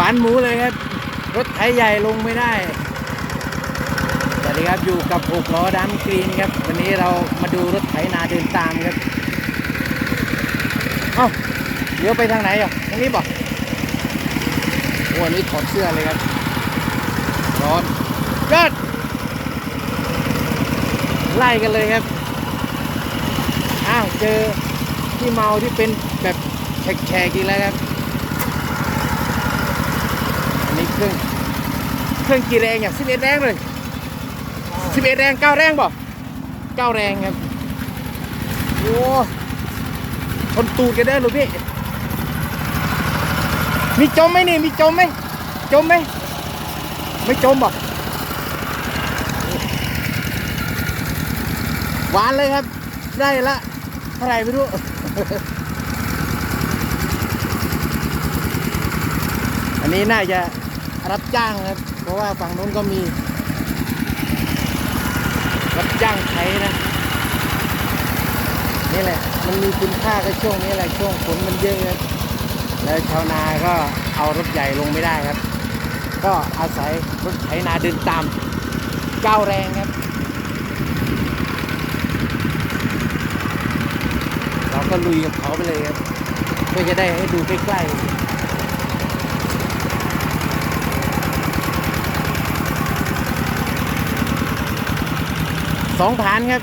หวานหมูเลยครับ รถไถใหญ่ลงไม่ได้สวัสดีครับอยู่กับหกล้อดำกรีนครับ วันนี้เรามาดูรถไถนาเดินตามครับเอ้าเลี้ยวไปทางไหนอะทางนี้บอกวันนี้ถอดเสื้อเลยครับ ร้อนยอดไล่กันเลยครับ อ้าว เจอที่เมาที่เป็นแบบแฉกๆอีกแล้วครับ อันนี้ เครื่องเครื่องกี่แรงอย่างสิบเอ็ดแรงเลยสิบเอ็ดแรงเก้าแรงบ่เก้าแรงครับโอ้ชนตูดกันได้หรือพี่มีจมไหมนี่มีจมไหมจมไหมไม่จมบ่หวานเลยครับ ได้ละเท่าไหร่ไม่รู้อันนี้น่าจะ รับจ้างครับ เพราะว่าฝั่งนู้นก็มี รับจ้างไถนะ นี่แหละ มันมีคุณค่าก็ช่วงนี้แหละช่วงฝนมันเยอะครับแล้วชาวนาก็เอารถใหญ่ลงไม่ได้ครับ ก็อาศัยรถไถนาเดินตามก้าวแรงครับ เราก็ลุยกับเขาไปเลยครับเพื่อจะได้ให้ดูใกล้ๆ สองฐานครับ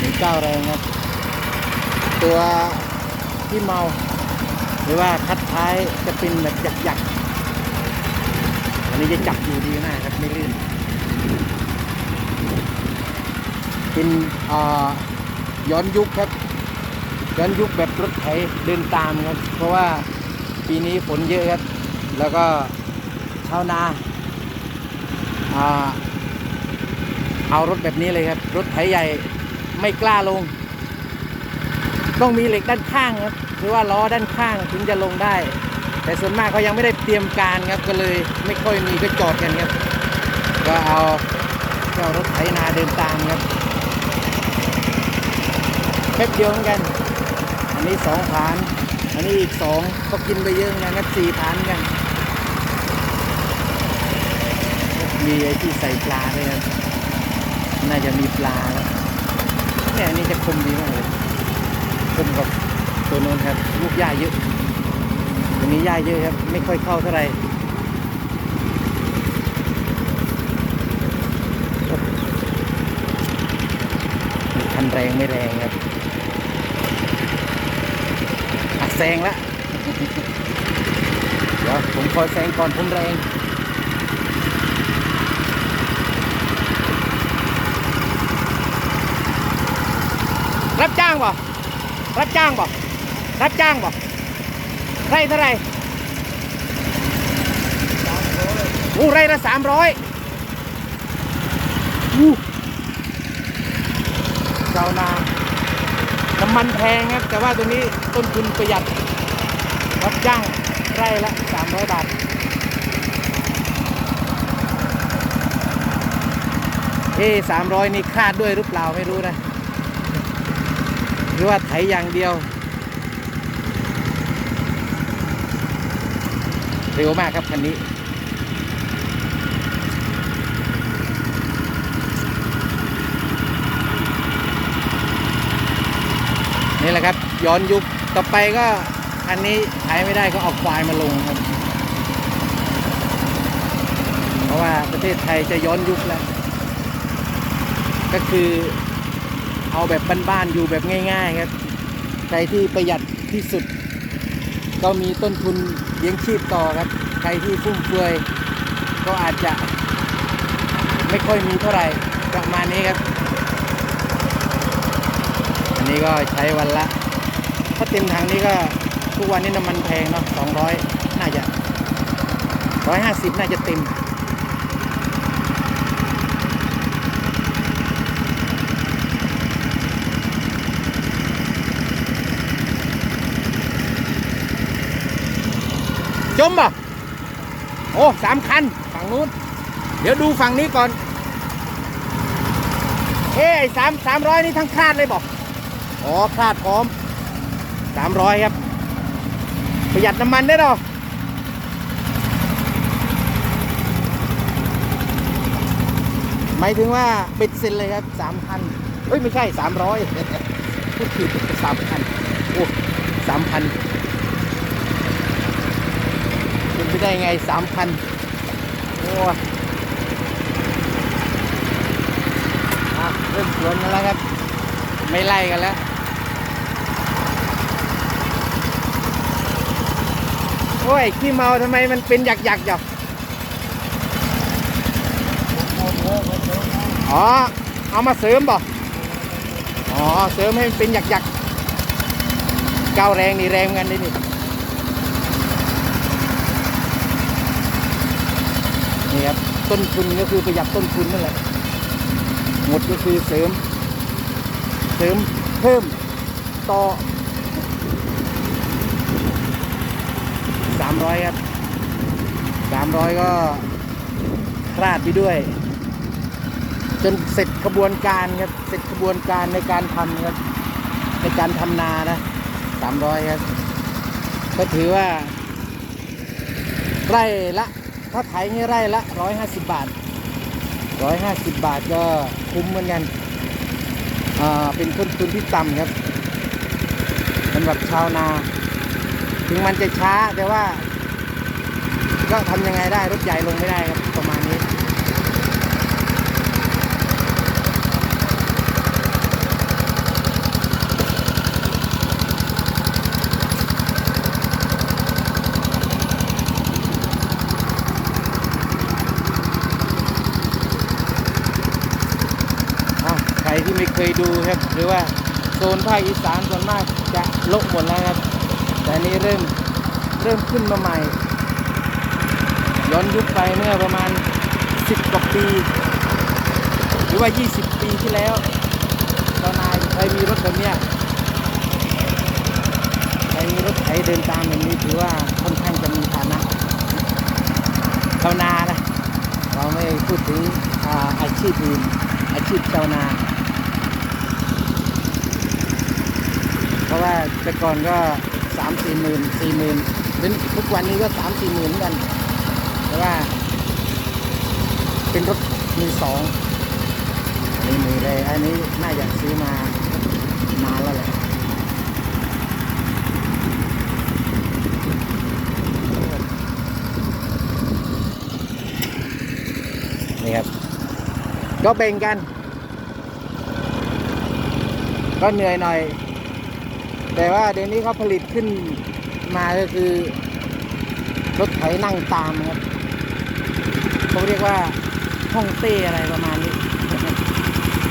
มีก้าแรงครับ ตัวที่เมา หรือว่าคัดท้ายจะเป็นแบบหยักๆอันนี้จะจับอยู่ดีมากครับไม่ลื่นเป็นย้อนยุคครับ ย้อนยุคแบบรถไถเดินตามครับ เพราะว่าปีนี้ฝนเยอะครับ แล้วก็ชาวนา เอารถแบบนี้เลยครับ รถไถใหญ่ไม่กล้าลง ต้องมีเหล็กด้านข้างครับหรือว่าล้อด้านข้างถึงจะลงได้ แต่ส่วนมากเขายังไม่ได้เตรียมการครับก็เลยไม่ค่อยมีก็จอดกันครับ ก็เอาก็เอารถไถนาเดินตามครับแป๊บเดียวเหมือนกัน อันนี้สองฐาน อันนี้อีกสองก็กินไปเยอะเหมือนกันครับสี่ฐานเหมือนกัน มีไอ้ที่ใส่ปลาด้วยครับน่าจะมีปลาครับเนี่ยอันนี้จะคมดีมากเลยคมกับตัวโน้นครับ ลูกหญ้าเยอะตรงนี้หญ้าเยอะครับ ไม่ค่อยเข้าเท่าไหร่คันแรงไม่แรงครับอักแซงละเดี๋ยวผมคอยแซงก่อนผมแรง รับจ้างบ่รับจ้างบ่รับจ้างบ่ไร่เท่าไรโอ้ไร่ละสามร้อยอู้ชาวนาน้ำมันแพงครับ แต่ว่าตัวนี้ต้นทุนประหยัด รับจ้างไร่ละสามร้อยบาทเอ๊สามร้อยนี่คาดด้วยหรือเปล่าไม่รู้นะ หรือว่าไถอย่างเดียว เร็วมากครับคันนี้ นี่แหละครับ ย้อนยุคต่อไปก็อันนี้ใช้ไม่ได้ก็เอาควายมาลงครับ เพราะว่าประเทศไทยจะย้อนยุคแล้ว ก็คือ เอาแบบบ้านๆอยู่แบบง่าย ๆ ครับ ใครที่ประหยัดที่สุด ก็มีต้นทุนเลี้ยงชีพต่อครับ ใครที่ฟุ่มเฟือยก็อาจจะ ไม่ค่อยมีเท่าไหร่ประมาณนี้ครับ อันนี้ก็ใช้วันละ ถ้าเต็มถังนี้ก็ทุกวันนี้น้ำมันแพงเนาะสองร้อยน่าจะร้อยห้าสิบน่าจะเต็ม จมป่ะโอ้สามคัน ฝั่งนู้น เดี๋ยวดูฝั่งนี้ก่อน เอ้ไอ้สามสามร้อยนี่ทั้งคาดเลยบอกอ๋อคาดพร้อมสามร้อยครับ ประหยัดน้ำมันได้หรอหมายถึงว่าปิดเซ็นเลยครับสามพันเอ้ย ไม่ใช่สามร้อยพูดผิดสามพันโอ้สามพันเป็น ไปได้ไงสามพันโอ้ยเริ่มสวนกันแล้วครับ ไม่ไล่กันแล้วโอ้ย ขี้เมาทำไมมันเป็นหยักหยักๆอยู่อ๋อ เอามาเสริมบ่อ๋อ เสริมให้มันเป็นหยักหยักๆก้าวแรงนี่แรงเหมือนกันดินี่ นี่ครับต้นทุนก็คือประหยัดต้นทุนนั่นแหละหมดก็คือเสริม เสริมเพิ่มต่อสามร้อยครับสามร้อยก็คลาดไปด้วย จนเสร็จขบวนการครับเสร็จขบวนการในการทำครับในการทำนานะสามร้อยครับ ก็ถือว่าไร่ละ ถ้าไถนี่ไร่ละร้อยห้าสิบบาทร้อยห้าสิบบาทก็คุ้มเหมือนกัน อ่า เป็นต้นทุนที่ต่ำครับสำหรับชาวนา ถึงมันจะช้าแต่ว่า ก็ทำยังไงได้รถใหญ่ลงไม่ได้ครับประมาณนี้ อะใครที่ไม่เค ยดูครับ หรือว่าโซนภาคอีสานส่วนมากจะละหมดแล้วครับ แต่นี้เริ่มเริ่มขึ้นมาใหม่ ย้อนยุคไปเมื่อประมาณ 10กว่าปี หรือว่า 20 ปีที่แล้วตอนนายใครมีรถแบบเนี้ยใครมีรถไถเดินตามแบบนี้ถือว่าค่อนข้างจะมีฐานะชาวนานะ เราไม่พูดถึงอาอาชีพอื่นอาชีพชาวนา เพ ราะว่าแต่ก่อนก็สามสี่หมื่นสี่หมื่นทุกวันนี้ก็สามสี่หมื่นเหมือนกัน แต่ว่า เป็นรถมือสองอันนี้มือเลยอันนี้น่าจะซื้อมานานแล้วแหละนี่ครับ ก็แบ่งกัน ก็เหนื่อยหน่อย แต่ว่าเดี๋ยวนี้เขาผลิตขึ้นมาก็คือรถไถนั่งตามครับเขาเรียกว่าห้องเต้อะไรประมาณนี้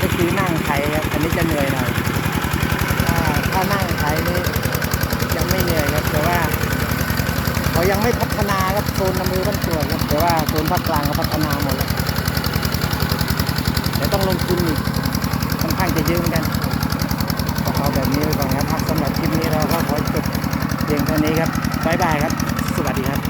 ก็คือนั่งไถครับอันนี้จะเหนื่อยหน่อยถ้านั่งไถนี่จะไม่เหนื่อยครับแต่ว่าเขายังไม่พัฒนาครับโซนอำเภอบ้านกรวดครับแต่ว่าโซนภาคกลางเขาพัฒนาหมดแล้วแต่ต้องลงทุนอีกค่อนข้างจะเยอะเหมือนกัน ก็เราแบบนี้ไปก่อนครับสำหรับคลิปนี้เราก็ขอจบเพียงเท่านี้ครับบ๊ายบายครับ สวัสดีครับ